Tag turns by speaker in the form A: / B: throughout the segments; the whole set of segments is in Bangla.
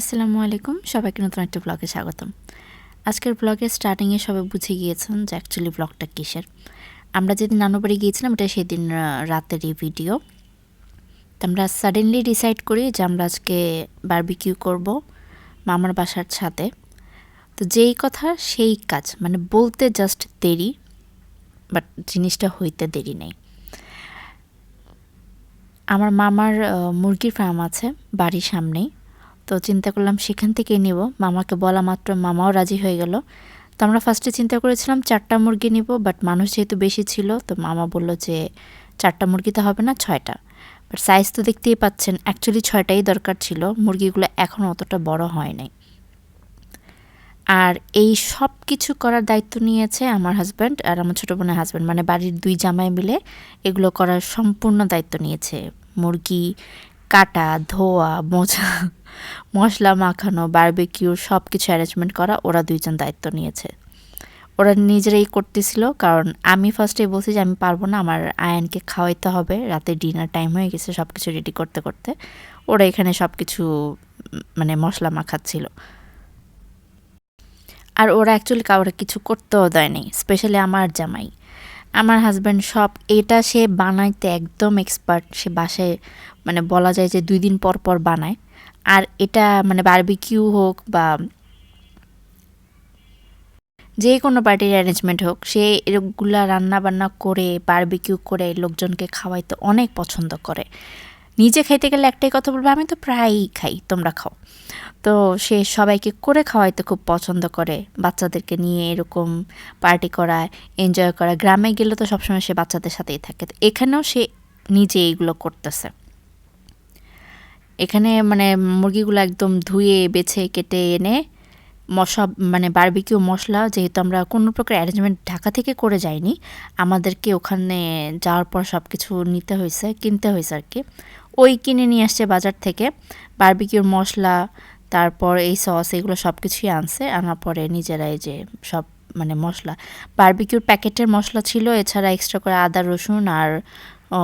A: আসসালামু আলাইকুম, সবাইকে নতুন একটা ব্লগে স্বাগতম। আজকের ব্লগে স্টার্টিংয়ে সবাই বুঝে গিয়েছেন যে অ্যাকচুয়ালি ব্লগটা কিসের। আমরা যেদিন নানু বাড়ি গিয়েছিলাম, এটা সেদিন রাতেরই ভিডিও তো আমরা সাডেনলি ডিসাইড করি যে আমরা আজকে বারবিকিউ করব মামার বাসার ছাদে। তো যেই কথা, সেই কাজ মানে বলতে জাস্ট দেরি বাট জিনিসটা হইতে দেরি নেই। আমার মামার মুরগির ফার্ম আছে, বাড়ির সামনেই। তো চিন্তা করলাম সেখান থেকেই নিব। মামাকে বলা মাত্র মামাও রাজি হয়ে গেল। তো আমরা ফার্স্টে চিন্তা করেছিলাম চারটা মুরগি নিব বাট মানুষ যেহেতু বেশি ছিল, তো মামা বলল যে চারটা মুরগি তো হবে না, ছয়টা। বাট সাইজ তো দেখতেই পাচ্ছেন অ্যাকচুয়ালি ছয়টাই দরকার ছিল, মুরগিগুলো এখনও অতটা বড় হয় নাই। আর এই সব কিছু করার দায়িত্ব নিয়েছে আমার হাজব্যান্ড আর আমার ছোটো বোনের হাজব্যান্ড মানে বাড়ির দুই জামাই মিলে এগুলো করার সম্পূর্ণ দায়িত্ব নিয়েছে। মুরগি কাটা, ধোয়া, মোছা, মশলা মাখানো বারবিকিউ সব কিছু অ্যারেঞ্জমেন্ট করা ওরা দুইজন দায়িত্ব নিয়েছে। ওরা নিজেরাই করতেছিল কারণ আমি ফার্স্টে বলছি যে আমি পারব না, আমার আয়নকে খাওয়াইতে হবে, রাতে ডিনার টাইম হয়ে গেছে সব কিছু রেডি করতে করতে। ওরা এখানে সব কিছু মানে মশলা মাখাচ্ছিল। আর ওরা অ্যাকচুয়ালি কাউরে কিছু করতেও দেয়নি স্পেশালি আমার জামাই। আমার হাজব্যান্ড সব এটা সে বানাইতে একদম এক্সপার্ট সে বাসায় মানে বলা যায় যে দুই দিন পর পর বানায়। আর এটা মানে বারবিকিউ হোক বা যে কোনো পার্টির অ্যারেঞ্জমেন্ট হোক, সে এরকমগুলা রান্না বান্না করে বারবিকিউ করে লোকজনকে খাওয়াইতে অনেক পছন্দ করে। নিজে খাইতে গেলে একটাই কথা বলবে, আমি তো প্রায়ই খাই, তোমরা খাও। তো সে সবাইকে করে খাওয়াইতে খুব পছন্দ করে, বাচ্চাদেরকে নিয়ে এরকম পার্টি করা এনজয় করা। গ্রামে গেলে তো সবসময় সে বাচ্চাদের সাথেই থাকে। তো এখানেও সে নিজে এইগুলো করতেছে। এখানে মানে মুরগিগুলো একদম ধুয়ে, বেছে, কেটে এনে মশা মানে বারবিকিউ মশলা যেহেতু আমরা কোনো প্রকার অ্যারেঞ্জমেন্ট ঢাকা থেকে করে যাইনি, আমাদেরকে ওখানে যাওয়ার পর সব কিছু নিতে হয়েছে কিনতে হয়েছে আর কি ওই কিনে নিয়ে আসছে বাজার থেকে। বারবিকিউর মশলা, তারপর এই সস, এগুলো সব কিছুই আনছে। আনার পরে নিজেরাই যে সব মানে মশলা। বারবিকিউর প্যাকেটের মশলা ছিল, এছাড়া এক্সট্রা করে আদা, রসুন আর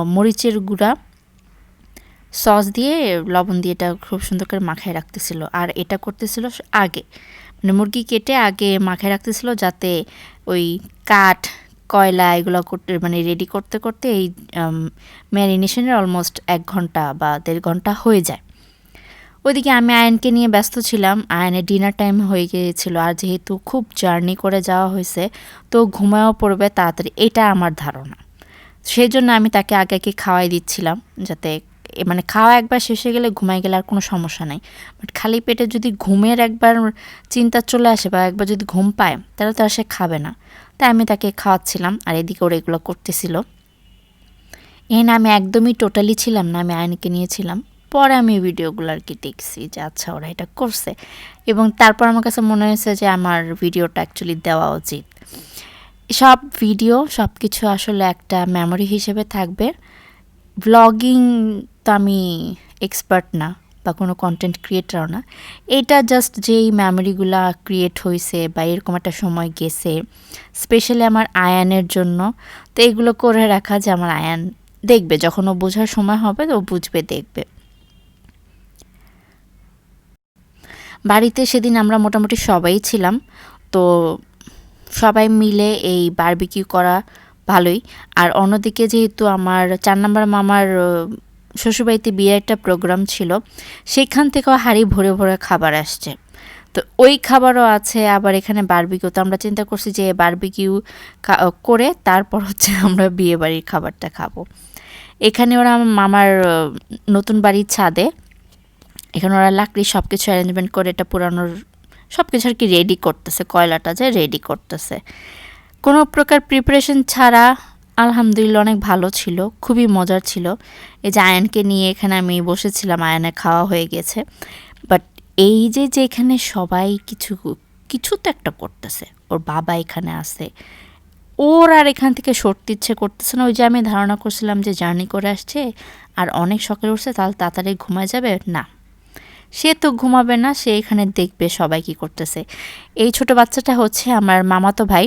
A: মরিচের গুঁড়া। সস দিয়ে লবণ দিয়ে এটা খুব সুন্দর করে মাখায় রাখতেছিল। আর এটা করতেছিল আগে। মানে মুরগি কেটে আগে মাখায় রাখতেছিল যাতে ওই কাঠ কয়লা এগুলো করতে মানে রেডি করতে করতে এই ম্যারিনেশনের অলমোস্ট এক ঘণ্টা বা দেড় ঘণ্টা হয়ে যায়। ওইদিকে আমি আয়নকে নিয়ে ব্যস্ত ছিলাম। আয়নের ডিনার টাইম হয়ে গিয়েছিল। আর যেহেতু খুব জার্নি করে যাওয়া হয়েছে, তো ঘুমায়ও পড়বে তাড়াতাড়ি। এটা আমার ধারণা। সেই জন্য আমি তাকে আগে আগে খাওয়াই দিচ্ছিলাম যাতে মানে খাওয়া একবার শেষ হয়ে গেলে ঘুমাই গেলে আর কোনো সমস্যা নাই। বাট খালি পেটে যদি ঘুমের একবার চিন্তা চলে আসে বা একবার যদি ঘুম পায়, তাহলে তো আর সে খাবে না। তাই আমি তাকে খাওয়াচ্ছিলাম আর এদিকে ওরা এগুলো করতেছিল। এখানে আমি একদমই টোটালি ছিলাম না, আমি আয়নকে নিয়েছিলাম। পরে আমি ভিডিওগুলো আর কি দেখছি যে আচ্ছা ওরা এটা করছে। এবং তারপর আমার কাছে মনে হয়েছে যে আমার ভিডিওটা অ্যাকচুয়ালি দেওয়া উচিত। সব ভিডিও সব কিছু আসলে একটা মেমোরি হিসেবে থাকবে। ব্লগিং তো আমি এক্সপার্ট না বা কোনো কন্টেন্ট ক্রিয়েটারও না। এটা জাস্ট যেই মেমোরিগুলা ক্রিয়েট হয়েছে বা এরকম একটা সময় গেছে স্পেশালি আমার আয়ানের জন্য, তো এগুলো করে রাখা যে আমার আয়ান দেখবে, যখন ও বোঝার সময় হবে তো বুঝবে, দেখবে। বাড়িতে সেদিন আমরা মোটামুটি সবাই ছিলাম, তো সবাই মিলে এই বারবিকিউ করা ভালোই। আর অন্যদিকে যেহেতু আমার চার নম্বর মামার শ্বশুরবাড়িতে বিয়ের একটা প্রোগ্রাম ছিল, সেখান থেকেও হাড়ি ভরে ভরে খাবার আসছে। তো ওই খাবারও আছে, আবার এখানে বারবিকিউ তো আমরা চিন্তা করছি যে বারবিকিউ করে তারপর হচ্ছে আমরা বিয়ে বাড়ির খাবারটা খাব। এখানে ওরা আমার মামার নতুন বাড়ির ছাদে। এখানে ওরা লাকড়ি সব কিছু অ্যারেঞ্জমেন্ট করে এটা পুরানোর সব কিছু আর কি রেডি করতেছে, কয়লাটা যে রেডি করতেছে। কোনো প্রকার প্রিপারেশন ছাড়া আলহামদুলিল্লাহ অনেক ভালো ছিল, খুবই মজার ছিল। এই যে আয়নকে নিয়ে এখানে আমি বসেছিলাম আয়নে খাওয়া হয়ে গেছে। বাট এই যে যে এখানে সবাই কিছু কিছু তো একটা করতেছে, ওর বাবা এখানে আছে। ওর আর এখান থেকে সরতে ইচ্ছে করতেছে না। ওই যে আমি ধারণা করছিলাম যে জার্নি করে আসছে, আর অনেক সকালে উঠছে, তাহলে তাড়াতাড়ি ঘুমায় যাবে? না। সে তো ঘুমাবে না, সে এখানে দেখবে সবাই কি করতেছে। এই ছোট বাচ্চাটা হচ্ছে আমার মামাতো ভাই।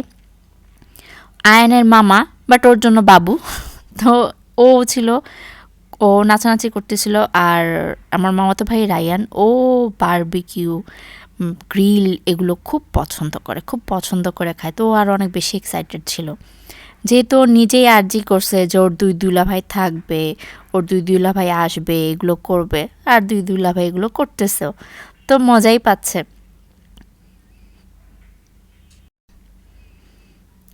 A: আয়নের মামা বাট ওর জন্য বাবু। তো ও ছিল, ও নাচানাচি করতেছিল, আর আমার মামাতো ভাই রায়ান, ও বারবিকিউ গ্রিল এগুলো খুব পছন্দ করে, খুব পছন্দ করে খায়। তো আর অনেক বেশি এক্সাইটেড ছিল। যেহেতু নিজেই আর্জি করছে যে ওর দুই দুলা ভাই থাকবে, ওর দুই দুলা ভাই আসবে, এগুলো করবে, আর দুই দুলা ভাই এগুলো করতেছেও তো মজাই পাচ্ছে।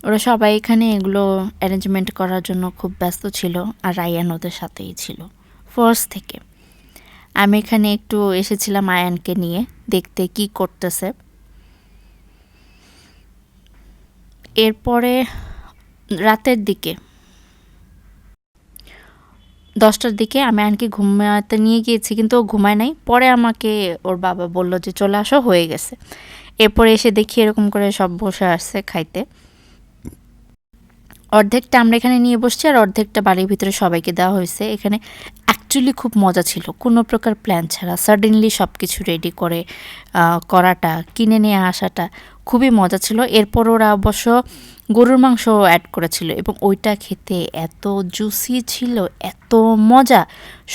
A: ওরা সবাই এখানে এগুলো অ্যারেঞ্জমেন্ট করার জন্য খুব ব্যস্ত ছিল আর রায়ান ওদের সাথেই ছিল ফার্স্ট থেকে। আমি এখানে একটু এসেছিলাম আয়ানকে নিয়ে, দেখতে কি করতেছে। এরপরে রাতের দিকে, দশটার দিকে আমি আয়নকে ঘুমাতে নিয়ে গিয়েছি, কিন্তু ও ঘুমায় নাই। পরে আমাকে ওর বাবা বলল যে, চলে আসো, হয়ে গেছে। এরপরে এসে দেখি এরকম করে সব বসে আসছে খাইতে। অর্ধেকটা আমরা এখানে নিয়ে বসছি আর অর্ধেকটা বাড়ির ভিতরে সবাইকে দেওয়া হয়েছে। এখানে অ্যাকচুয়ালি খুব মজা ছিল। কোনো প্রকার প্ল্যান ছাড়া। সাডেনলি সব কিছু রেডি করে করাটা, কিনে নিয়ে আসাটা খুবই মজা ছিল। এরপর ওরা অবশ্য গরুর মাংস অ্যাড করেছিল এবং ওইটা খেতে এত জুসি ছিল, এত মজা।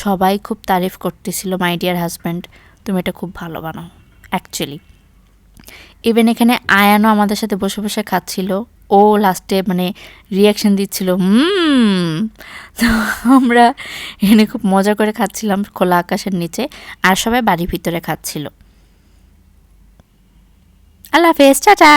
A: সবাই খুব তারিফ করতেছিল মাই ডিয়ার হাজব্যান্ড তুমি এটা খুব ভালো বানাও অ্যাকচুয়ালি ইভেন এখানে আয়ানও আমাদের সাথে বসে বসে খাচ্ছিল। ও লাস্টে মানে রিয়াকশান দিচ্ছিল, হুম। তো আমরা এনে খুব মজা করে খাচ্ছিলাম খোলা আকাশের নিচে আর সবাই বাড়ির ভিতরে খাচ্ছিল। আল্লাহ হাফেজ, টাটা।